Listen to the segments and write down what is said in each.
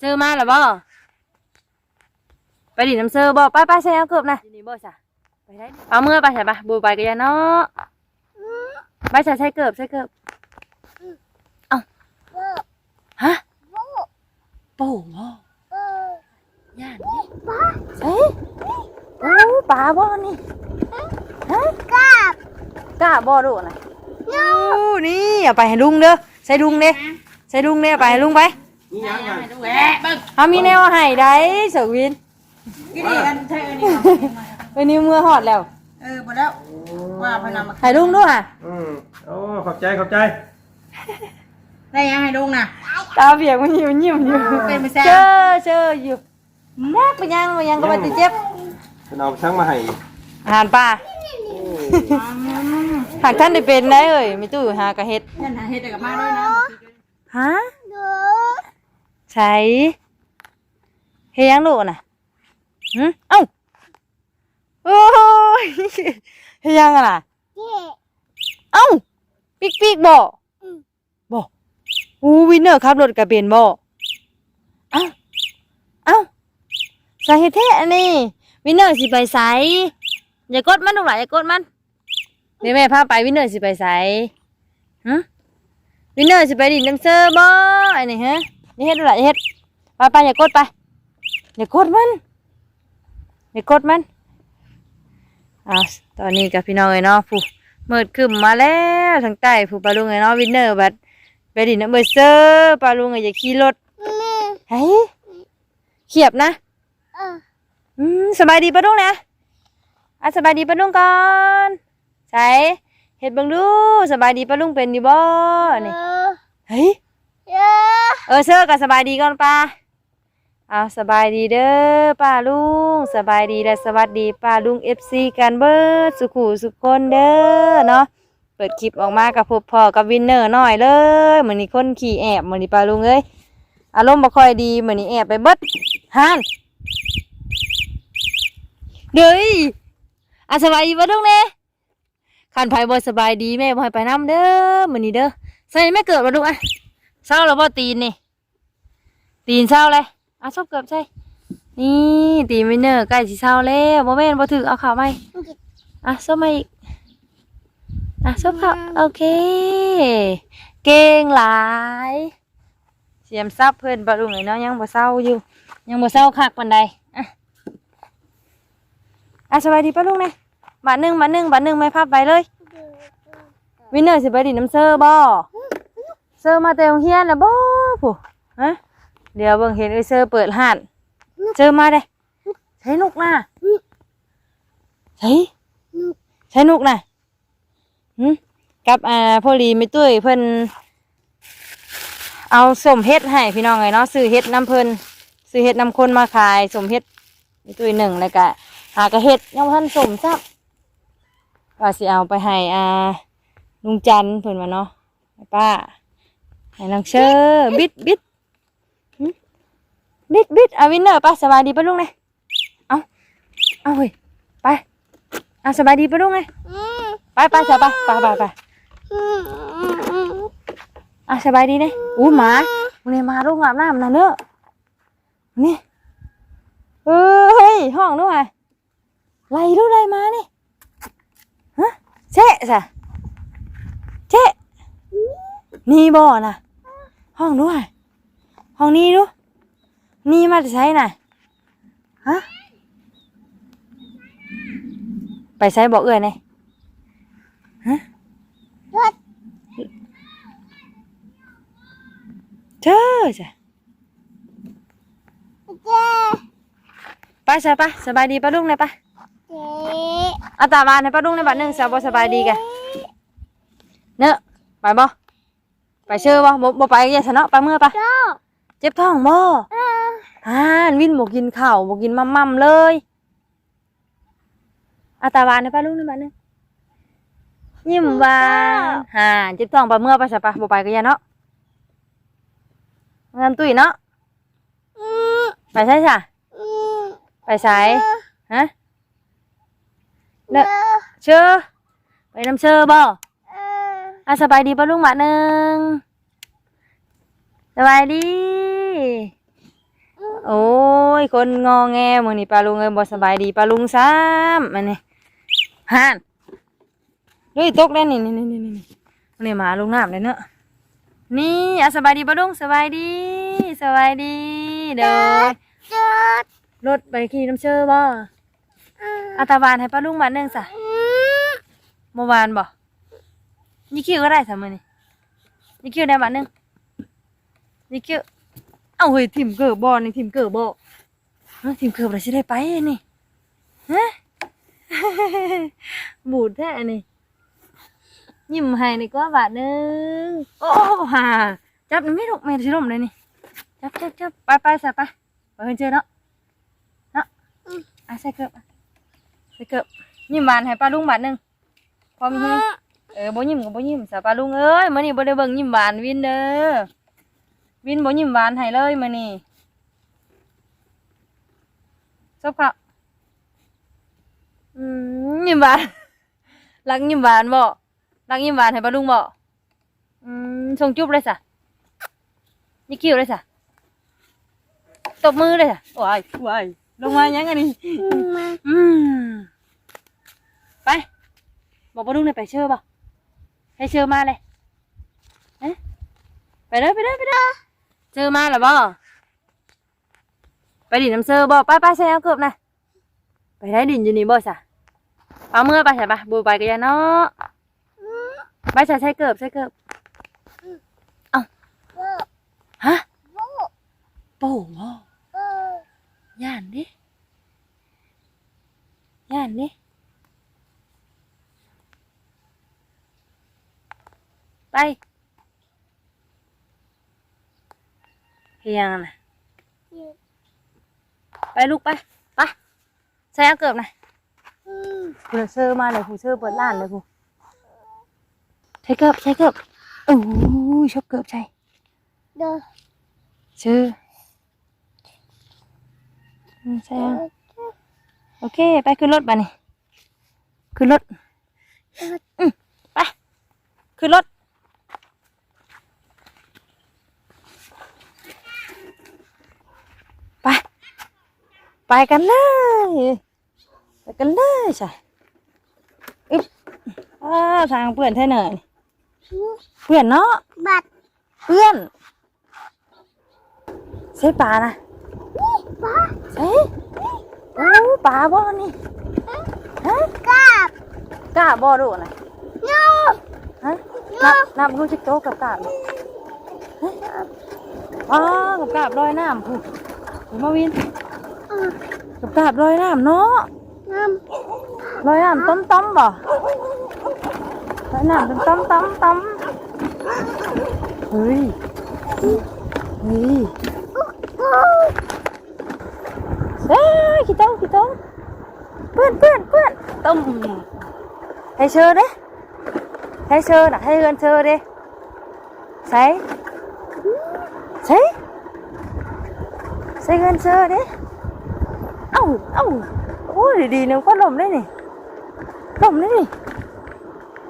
เจอมาแล้วบ่ไปดิน้ำเซอร์บ่ไปไปใส่เอาเกือบนะนี่บ่จ้ะไปได้เอาเมื่อไปใส่ปะบูไปกันยาเนาะไปใส่ใส่เกือบใส่เกือบเอาฮะโป้บ่ย่านนี่เอ้ยโอ้ปลาบ่นี่ฮะกาบกาบบ่ดูนะโอ้นี่เอาไปให้ลุงเด้อใส่ลุงเด้ใส่ลุงเด้เอาไปให้ลุงไป นี่ยังไงแหวะเบิ่งเขามีแนวให้ได้เสวินกินดีกันเธอนี่วันนี้เมื่อหอดแล้วเออบ่แล้วว่าพนันมาให้ลุงด้วยค่ะอืมโอ้ขอบใจขอบใจได้ยังให้ลุงน่ะตาเปียกมันยิ้มยิ้มอยู่เป็นไปแซ่เจอเจออยู่แม่ไปยังไปยังก็มาติเจ็บฉันเอาช่างมาให้อาหารป่าหากท่านได้เป็นได้เอ่ยมีตู้หากระเฮ็ดนั่นน่ะเฮ็ดแต่กับมาด้วยนะฮะ ใช่เฮียงลูกน่ะหืมเอ้าโอ้ยเฮียงอะน่ะเอ้าปิกปิกบ่บ่อูวินเนอร์ขับรถกระเป็นบ่เอ้าเอ้าสาเหตุแท้อันนี้วินเนอร์สิไปไสอย่ากดมันลูกหลานอย่ากดมันเดี๋ยวแม่พาไปวินเนอร์สิไปไสฮะวินเนอร์สิไปดินน้ำเซอร์บ่ไอ้นี่ฮะ อย่าเฮ็ดอะไรอย่าเฮ็ดไปไปอย่ากดไปอย่ากดมันอย่ากดมันอ้าวตอนนี้กับพี่น้องไอ้เนาะผู้มืดขึ้นมาแล้วทางใต้ผู้ปลาลุงไอ้เนาะวินเนอร์บัดไปดินน้ำเซอร์ปลาลุงไอ้อย่าขี่รถเฮ้ยเขียบนะอืมสบายดีปลาลุงนะอะสบายดีปลาลุงก่อนใช่เฮ็ดเบิ่งดูสบายดีปลาลุงเป็นอยู่บ่นี่เฮ้ย เออเชื่อกันสบายดีก่อนป้าเอาสบายดีเด้อป้าลุงสบายดีและสวัสดีป้าลุงเอฟซีกันเบิดสุขูสุขคนเด้อเนาะเปิดคลิปออกมากับพบพ่อกับวินเนอร์หน่อยเลยเหมือนนี้คนขี่แอบเหมือนนี้ป้าลุงเอ้ยอารมณ์บ่ค่อยดีเหมือนนี้แอบไปเบิดฮานเด้ยอะสบายดีป้าลุงเน่ขันไผบ่สบายดีแม่บ่ให้ไปนํเด้อเหมือนนี้เด้อใส่ไม่เกิดมาดูอะ เศร้าแล้วบ่ตีนนี่ ตีนเศร้าเลยอะซบเกือบใช่ นี่ตีนไม่เนอร์ใกล้สิเศร้าแล้วบ่แม่นบ่ถือเอาข่าวไหมอะซบมาอีกอะซบข่าวโอเค เก่งหลาย เสียมซับเพิ่นบาลุงไอ้เนาะยังบ่เศร้าอยู่ ยังบ่เศร้าคักปานใดอะอะสบายดีป้าลุงเนี่ยบาทหนึ่งบาทหนึ่งบาทหนึ่งไม่พับไปเลย วินเนอร์สิไปดินน้ำเซอร์บ่ เซอร์มาแต่โรงเรียนแล้วบ่ผู้ฮะเดี๋ยวเบิ่งเห็นไอ้เซอร์เปิดห้านเซอร์มาเด้ใช้นุกน่ะใช้ใช้นุกน่ะหึกับอ่าพ่อลีไม่ตุ้ยเพิ่นเอาสมเฮ็ดให้พี่น้องไงเนาะซื้อเฮ็ดน้ำเพิ่นซื้อเฮ็ดน้ำคนมาขายสมเฮ็ดไม่ตุ้ยหนึ่งแล้วก็หากระเฮ็ดยังบ่ทันสมซับว่าสิเอาไปให้อ่าลุงจันเพิ่นว่าเนาะป้า ให้นางเชอร์บิดบิดบิดบิดเอาวินเนอร์ป้าสบายดีป้าลุงเนี่ยเอาเอาเฮ้ยไปเอาสบายดีป้าลุงเนี่ยไปไปสบายไปไปไปเอาสบายดีเนยอู้หมาวันนี้มาลูกอาบน้ำนะเนอะนี่เอ้ยห้องด้วยไล่ดูไล่มานี่ฮะเจ๊สะเจ๊นี่บ่อน่ะ ห้องด้วย ห้องนี้ดูนี่มาจะใช้น่ะฮะไปใช้บอกเอื่อยไงฮะเธอจ้ะไปใช่ปะสบายดีปะลุงเลยปะเอาตาบานให้ปะลุงในบัดหนึ่งสบายสบายดีกันเนอะไปบ่ ไปเชื่อบ่บ่บ่ไปอย่าชนะไปเมื่อปะเจ็บท้องบ่อ่านวินบ่กินข้าวบ่กินมัมมัมเลยอาตาบานให้ป้าลุงนี่บัดนึงยิ้มหวานฮ่าเจ็บท้องไปเมื่อไปซะปะบ่ไปก็อย่าเนาะงานตุ้ยเนาะไปใช่จ้ะไปใส่ฮะเนอะเชื่อไปน้ำเชื่อบ่ อะสบายดีป่ะลุงหมาหนึ่งสบายดี โอ้ย คนงอแงมื้อนี้ปลาลุงเอ้ยบ่สบายดีปลาลุงซ้ำมันนี่ห่านเฮ้ยตกแล้วนี่นี่นี่นี่นี่นี่หมาลงน้ำเลยเนอะนี่อะสบายดีปลาลุงสบายดีสบายดีเด้อรถไปขี่น้ำเชื่อบ่อาตาบานให้ปลาลุงบาทหนึงซะเมื่อวานบ่ นี่คิวก็ได้สามมื้อนี่นี่คิวได้บาทหนึงนี่คิวเอาเฮ้ยทีมเกิดบอนี่ทีมเกิดบอเอ้าทีมเกิดเราสิได้ไปนี่ฮะบูดแท้นี่ยิ้มให้นี่ก็บาทหนึงโอ้ฮ่าจับนี่ไม่ถูกแม่ชิลมเลยนี่จับจับจับไปไปซะไปไปเพิ่นเจอเนาะเนาะอะใส่เกิบอะใส่เกิบยิ้มหวานให้ป้าลุงบาทหนึงพอมีเฮง เออบ่ยิ้มก็บ่ยิ้มซะป้าลุงเอ้ยมื้อนี้บ่ได้เบิ่งยิ้มหวานวินเด้อวินบ่ยิ้มหวานให้เลยมื้อนี้จบค่ะอืมยิ้มหวานรักยิ้มหวานบ่รักยิ้มหวานให้ป้าลุงบ่อืมส่งจุ๊บเลยสะนี่คิ้วเลยสะตบมือเลยสะว้ายว้ายลงมายังอันนี้อืมไปบอกป้าลุงเลยไปเชื่อบ่ ให้เชื่อมาเลยเอ๊ะไปเด้อไปเด้อไปเด้อเจอมาหรอบ่ไปดินน้ำเซอร์บ่ไปไปใส่เอาเกือบนะไปได้ดินอยู่นี่บ่สะปลาเมื่อไปใช่ปะบูไปกันยาเนาะไปใส่ใส่เกือบใส่เกือบเอ้าฮะโป้บ่ย่านดิย่านดิ ไปเฮียงนะไปลูกไปไปใส่เอาเกือบนะผู้เชื่อมาเลยผู้เชื่อเปิดร้านเลยผู้ใช้เกือบใช้เกือบโอ้ยชอบเกือบใช่ชื่ออืมใช่เอาโอเค ไปขึ้นรถไปนี่ขึ้นรถอืมไปขึ้นรถ ไปกันเลยไปกันเลยใช่อึ๊บอ้าทางเพื่อนแท้เหนื่อยเพื่อนเนาะบัตรเพื่อนใช่ปลานะป้าใช่โอ้ปลาบ่นี่ฮะกับกล้าบ่ดูนะโยฮะนับนับรู้จักโตะกับกล้าบฮะอ๋อกับกล้าบลอยน้ำผู้ผู้มาวิน กับกล้าบลอยน้ำเนาะน้ลอยน้ำต้มต้มบ่ลอยน้ำต้มต้มต้มต้มเฮ้ยเฮ้ยำกูเอ้ยขี้ต้มขี้ต้มเพื่อนเพื่อนเพื่อนต้มให้เชิญเด้ให้เชิญน่ะให้เงินเชิญเด้ใส่ใส่ใส่เงินเชิญเด้เอ้าเอ้าโอ้ยดีๆนึงก็ลมได้นี่ลมได้นี่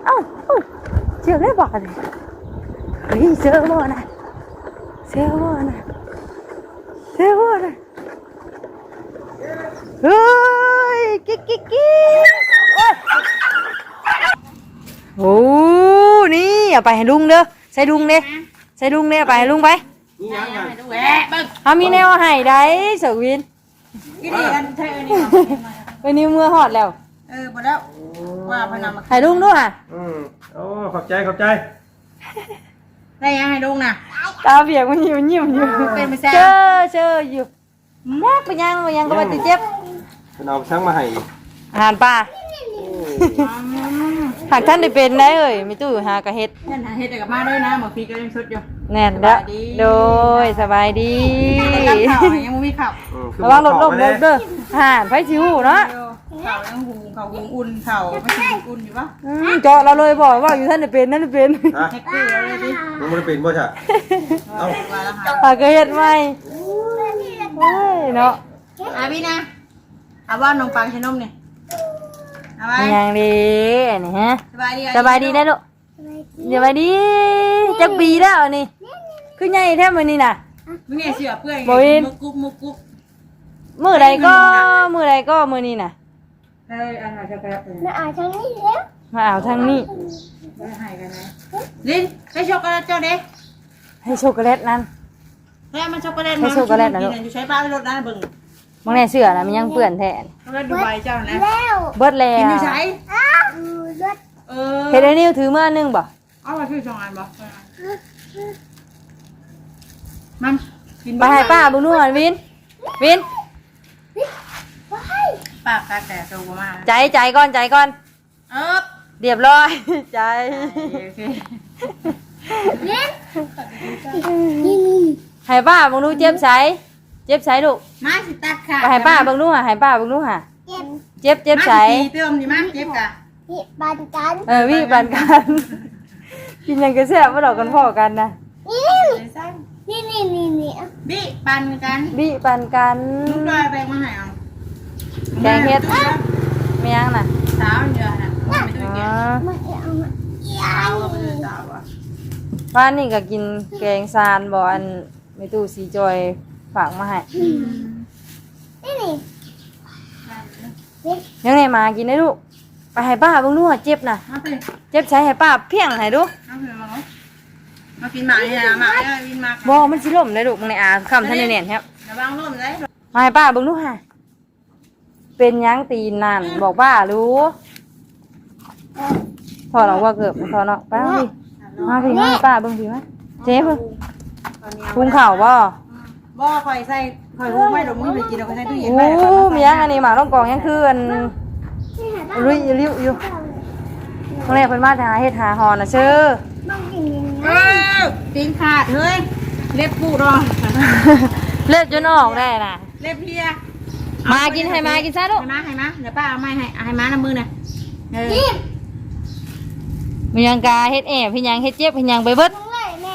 เอ้าเอ้าเชือกได้บอกเลยเฮ้ยเจอบ่นะเจอบ่นะเจอบ่นะเฮ้ยกิ๊กกิ๊กกิ๊กโอ้นี่เอาไปให้ลุงเด้อใส่ลุงเด้ใส่ลุงเด้เอาไปให้ลุงไป นี่ยังไงให้ดูแหวะเบิ่งเอามีแนวให้ได้เสวิน กินดีกันใช่อันนี้วันนี้มือหอดแล้วเออหมดแล้วว่าเพนเอามาให้ลุงด้วยค่ะอืมโอ้ขอบใจขอบใจได้ยังให้ลุงน่ะตาเบียกมันยิ้มยิ้มอยู่เป็นไปแซ่บเชอเชออยู่แม่ไปยังไปยังก็มาติเจ็บเพิ่นเอาช่างมาให้อาหารป่า หากท่านได้เป็นได้เอ่ยมีตู้หากระเฮ็ดนั่นหาเฮ็ดกับมาด้วยนะหมอพีก็ยังชุดอยู่ แน่นเด้อโดยสบายดีแต่กับข่าวยังไม่มีข่าวอืมคือระวังรถลมบอกเด้อเด้อห่านไฟชิวเนาะข่าวยังหุงข่าวหุงอุ่นข่าวไม่ใช่หุงอุ่นอยู่ปะอืมเจาะเราเลยบอกว่าอยู่ท่านได้เป็นนั่นได้เป็นฮะแฮกเกอร์อะไรดิมึงบ่ได้เป็นบ่ใช่เอ้ามาแล้วค่ะหากระเฮ็ดไหมโอ้ยเนาะอาพี่นะเอาว่าน้องปังชนมเนี่ย เอาไว้ยังดีอันนี้ฮะสบายดีสบายดีนะลูกสบายดีจักปีแล้วอันนี่คือใหญ่แท้มื้อนี้น่ะมึงเนี่ยเสือเปื่อยบ่วินมุกกุ๊บมุกกุ๊บมือใดก็มือใดก็มือนี้น่ะเอ้ยอันไหนจะกระเปื่อยมาอ่านทางนี้แล้วมาเอาทางนี้ไม่ให้กันนะลินให้ช็อกโกแลตเจ้าเด็กให้ช็อกโกแลตนั่นให้มันช็อกโกแลตให้ช็อกโกแลตนะลูกอยู่ใช้ป้าไปรถนะเบิ่ง มึงในเสื้อน่ะมันยังเปื้อนแทนช็อกโกแลตดูใบเจ้านะแล้วเบิดแล้กินวอยู่ใช้อ้าวรถเออเฮ็ดไอ้นิ้วถือมือนึงบ่เอามาพี่สองอันบ่มันกินไปให้ป้าเบิ่งดูหันวินวินว้ายปากกาแต่ตัวมาใจใจก่อนใจก่อนเออเรียบร้อยใจโอเคเล่นนี่นี่ให้ป้าเบิ่งดูเจ็บใส เจ็บใสลูกมาสิตัดค่ะไปให้ป้าเบิ่งดูหะให้ป้าเบิ่งดูหะเจ็บเจ็บเจ็บใสมาเติมดิมาเจ็บกะนี่บันกันเออวิปันกัน กินหยังก็แซ่บบ่ดอกกันพ่อกันนะนี่นี่นี่นี่อะบิปันกันวิปันกันลูกดอยแบงมาให้เอาแกงเห็ดไม่ยังน่ะสาวเยอะนะไม่ต้องอ๋แกองมาเอามาสาวก็ไม่ได้สาวอะบ้านนี่ก็กินแกงซานบ่อันไม่ตู้สีจอย ฝากมาให้นี่นี่ยังไงมากินได้ลูกไปให้ป้าเบิ่งดูหะเจ็บน่ะ มาไปเจ็บใช้ให้ป้าเพียงให้ดูมาไปมามากินหมาเนี่ยหมาเนี่ยกินมาบ่มันสิล่มได้ลูกมึงในอาคำท่านได้แน่นครับระวังร่มเลยมาให้ป้าเบิ่งดูหะเป็นหยังตีนนั่นบอกป้ารู้พอน้องว่าเกิดพอน้องป้ามาพี่มาพี่มาให้ป้าเบิ่งพี่มาเจ๊เบิ่งพุงเข่าบ่ บ่คอยใส่คอยหูไม่ดอกมึงไปกินเราก็ใส่ตู้เย็นโอ้ไว้มีหยังอันนี้หมาต้องกองยังคืออันนี่หาลุยริ้วอยู่ตรงแรกเพิ่นมาหาเฮ็ดหาหอน่ะเชื่อบ้างกินยังเอไงอตีนขาดเฮ้ย เล็บปูรอเลือดจนออกได้น่ะ เล็บเพียมากินให้มากินซะลูก ให้มาให้มาเดี๋ยวป้าเอาไม้ให้ให้มาน้ำมือน่ะเออนี่มีหยังกาเฮ็ดแอบพี่หยังเฮ็ดเจ็บพี่หยังไปเบิดมึงเลยแม่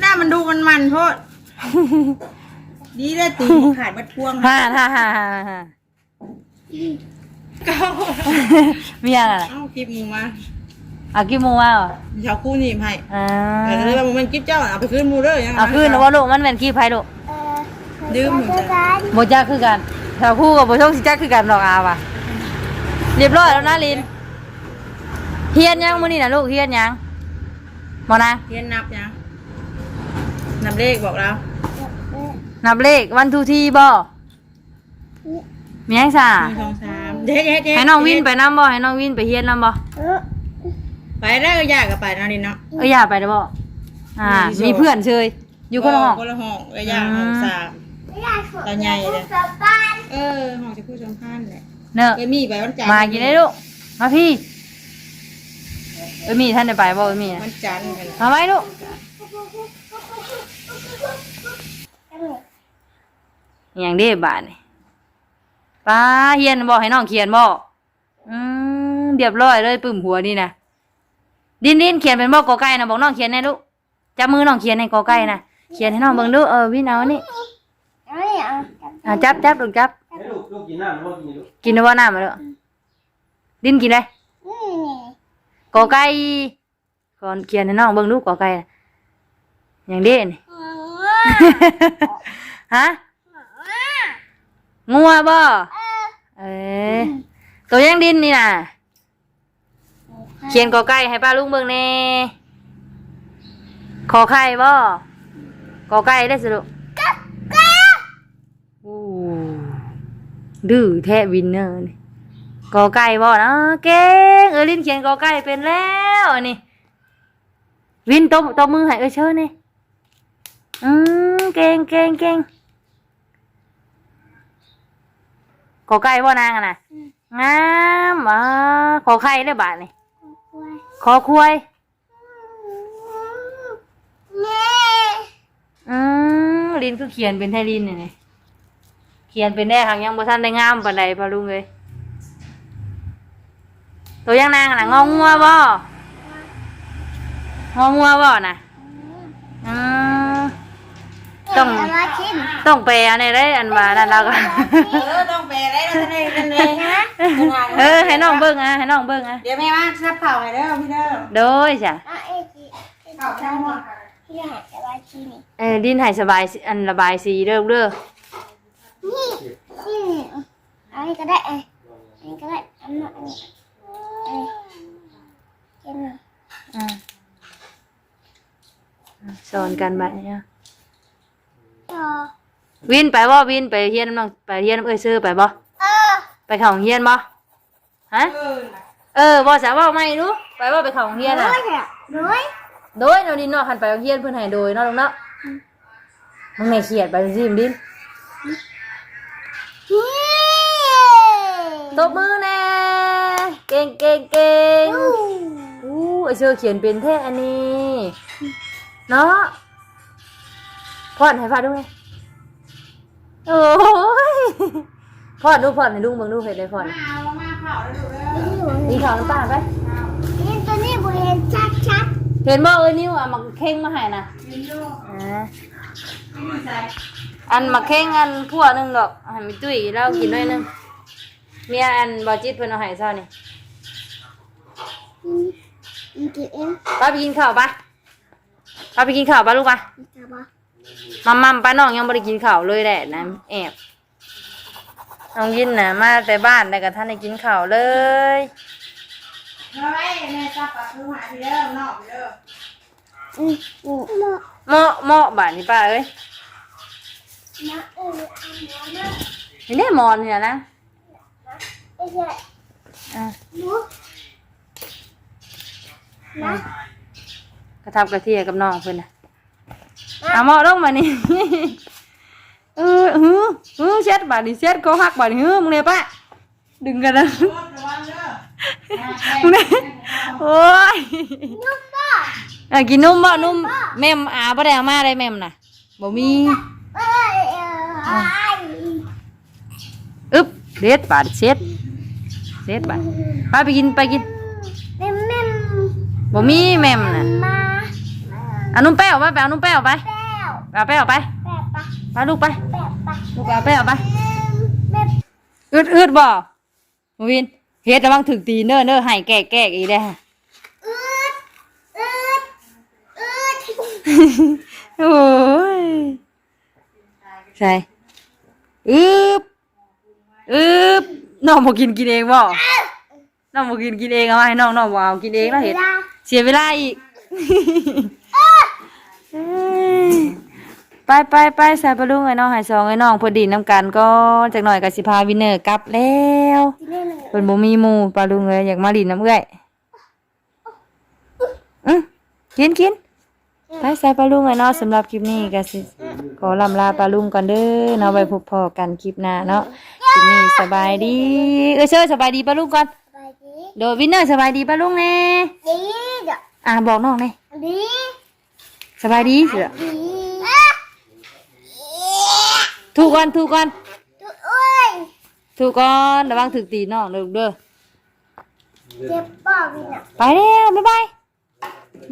หน้ามันดูมันมันโทษดีได้ตีนขาดมัดพวงฮ่าฮ่าฮ่าฮ่าฮ่าเก้ามีหยังอะไรเอ้าคลิปมึงมาเอากี่โมงมาเหรอชาวคู่นี่ให้อ่าแต่เลยว่ามันกิ๊บเจ้าเอาไปคืนมูเด้อยังเอาคืนนะว่าลูกมันแม่นขี้ไผลูกเออดื่มเจอกันบ่จักคือกันแถวคู่กับบ่ชงสิจักคือกันดอกอาว่ะเรียบร้อยแล้วนะลินเฮียนยังมื้อนี้น่ะลูกเฮียนยังบ่นะเรียนนับยัง นับเลขบอกเราเออนับเลขวันทูทีบ่มีหยังซ่าหนึ่งสองสามเด็ดเด็ดเด็ดให้น้องวินไปนํบ่ให้น้องวินไปเฮียนนํบ่เออไปได้ก็ยากกับไปนะดินเนาะเอ้ยอย่าไปเด้อบ่อ่า มีเพื่อนเชยอยู่คนละห้องคนละห้องก็ยากห้องสามไม่ได้ขอตอนใหญ่เลยกลับบ้านเออห้องจะคู่สำคัญแหละเนอะไปมีไปวันจันทร์มากินได้ลูกมาพี่เอ้ยมีท่านได้ไปบ่เอ้ยมีนะวันจันทร์กันมาไว้ลูก อหย่างเด้บาทนี่ป้าเฮียนบ่ให้น้องเขียนบ่อืมเรียบร้อยเลยปึ้มหัวนี่นะดินดินเขียนเป็นบ่กอไก่นะบอกน้องเขียนให้ลูกจับมือน้องเขียนให้กอไก่นะเขียนให้น้องเบิ่งดูเออวินเอาอันนี่เอาเนี่ยเอาอะจับจับลูกจับให้ลูกลูกกินน้ำลูกกินลูกกินได้บ่น้ำมาลูกดินกินเลยนี่นี่กอไก่ก่อนเขียนให้น้องเบิ่งดูกอไก่น่ะอย่างเด้นี่ฮะ งัวบ่เอ้ยตัวยังดินนี่น่ะ เขียนกอไก่ให้ป้าลุงเบิ่งแน่ขอไข่บ่กอไก่ได้อสิลูกอู้ดื้อแท้วินเนอร์นี่กอไก่บ่นะเก่งเออลินเขียนกอไก่เป็นแล้วอันนี้วินตบตบมือให้เออเชิญนี่อืมเก่งเก่งเก่ง กอไก่บ่นางอะนะงามอ่าขอไข่ได้อบาทนี่ขอคุยแม่อืมลินคือเขียนเป็นไทยลินเนี่ยนี่เขียนเป็นได้หางยังบ่ทันได้งามปานใดพะลุงเอ้ยตัวยังนางน่ะงองัวบ่งองัวบ่น่ะอืม ต้องเอามาชิมต้องแปลอันนี้ได้อันว่านั่นเราก็เออต้องแปลได้แล้วจะได้กันเลยนะเออให้น้องเบิ่งอะให้น้องเบิ่งอะเดี๋ยวแม่มาซับเผาให้เด้อพี่เด้อโดยจ้ะเอาเอ็ดเผาช่างหัวที่หาจะไปที่นี่เออดินให้สบายสิอันระบายสีเด้อเด้อนี่ที่นี่อันนี้ก็ได้เอ้ยอันนี้ก็ได้อันนั้นอันนี้เอ้ยเจ็บหน่อยอ่าสอนกันบัดนี้อะ ต่อวินไปบ่วินไปเฮียนน้องไปเฮียนเอ้ยซื้อไปบ่เออไปเข้าโรงเฮียนบ่ฮะเออน่ะเออบ่สาวเว้าไม่รู้ไปบ่ไปเข้าโรงเฮียนด้อะวยเถอะด้วยโดยเนาะดินเนาะคันไปโรงเรียนเพิ่นให้โดยเนาะลุงเนาะมึงแม่เครียดไปซิมดินนี่ตบมือแน่เก่งเก่งเก่งอู้ไอเชอเขียนเป็นแท้อันนี้ เนาะ พอดให้ฟ้าดูไงโอ้ยพอดดูพอดให้ลุงเบิ่งดูเฮ็ดได้พอดมาเอามาเผาแล้วดูเด้อนี่ข้าวน้ำปลาไป นี่ตัวนี้บริเวณชัดชัดเห็นบ่เอ้ยนิ้วอะมักเข่งมาให้น่ะกินดูอ่าไม่ใส่อันมักเข่งอันพวกหนึงดอกให้มีตุ้ยแล้วกินด้วยหนึงเมียอันบ่จิตเพิ่นเอาให้เช้านี่นี่กินเองป้าไปกินข้าวปะป้าไปกินข้าวปะลูกปะจับปะ มัมมัมป้าน้องยังไม่ได้กินข้าวเลยแหละนะแอบน้องยินนะมาแต่บ้านแต่กับท่านได้กินข้าวเลยเฮ้ยแม่จับปลาทูหาพี่เด้อนอกพี่เด้ออืมอืมเนาะเหมาะเหมาะบ้านนี่ป้าเอ้ยเนาะเออเอาเนาะนี่ได้มอนเนี่ยนะไม่ใช่อะหนูนะกระทับกระเทียกับน้องเพิ่นนะ เอาเหมาะลงมานี่เออฮือฮือเช็ดบาดนี่เช็ดก็หักบาดนี่ฮือมึงเนี่ยป้าดึงกันนะรถระวังเด้อมึงเนี่ยโอ้ยนุ่มป่ะอะกินนุ่มบ่นุ่มแม่มอาบ่ได้เอามาได้แม่มน่ะบ่มีเอ้ยเอ้ยอึ๊บเด็ดบาดเช็ดเด็ดบาดไปไปกินไปกินเม่มเม่มบ่มีแม่มน่ะมา เอานุ่มแป้วไปไปเอานุ่มแป้วไปแป้วไปเอาแป้วไปแป้วปะไปลูกไปแป้วปะลูกไปเอาแป้วไปเม่มอึดอึดบ่บ่วินเฮ็ดระวังถึกตีเด้อเด้อให้แกกแกกอีกเด้อ อืดอืดอืดโอ้ยใช่อึ๊บอึ๊บน้องบ่กินกินเองบ่น้องบ่กินกินเองเอาให้น้องน้องบ่เอากินเองแล้วเฮ็ดเวลาเสียเวลาอีกเอ้ย ไปไปไปใส่ปลาลุงไอ้น้องใหายซองไอ้น้องเพอดีน้ำกันก็จากหน่อยกับสิพาวินเนอร์กลับแล้วกินได้เลยเป็นบ่มีหมูปลาลุงเลยอยากมาดินน้ำเอื้อยอื้อกินกินไปใส่ปลาลุงไอ้น้องสำหรับคลิปนี้ก็สิขอลำลาปลาลุงก่อนเด้อเนาะไว้พบพอกันคลิปหน้าเนาะคลิปนี้สบายดีเออเชิญสบายดีปลาลุงก่อนสบายดีโดยวินเนอร์สบายดีปลาลุงแน่ดีเด้ออ่าบอกน้องแน่ดี สบายดีเสือดีถูกก่อนถูกก่อนตัวอ้วยถูกก่อนระวังถึกตีน้องเด้อลูกเด้อเจ็บป่ะวิน่ะไปแล้วบ๊ายบาย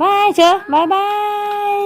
บายเชอบายบาย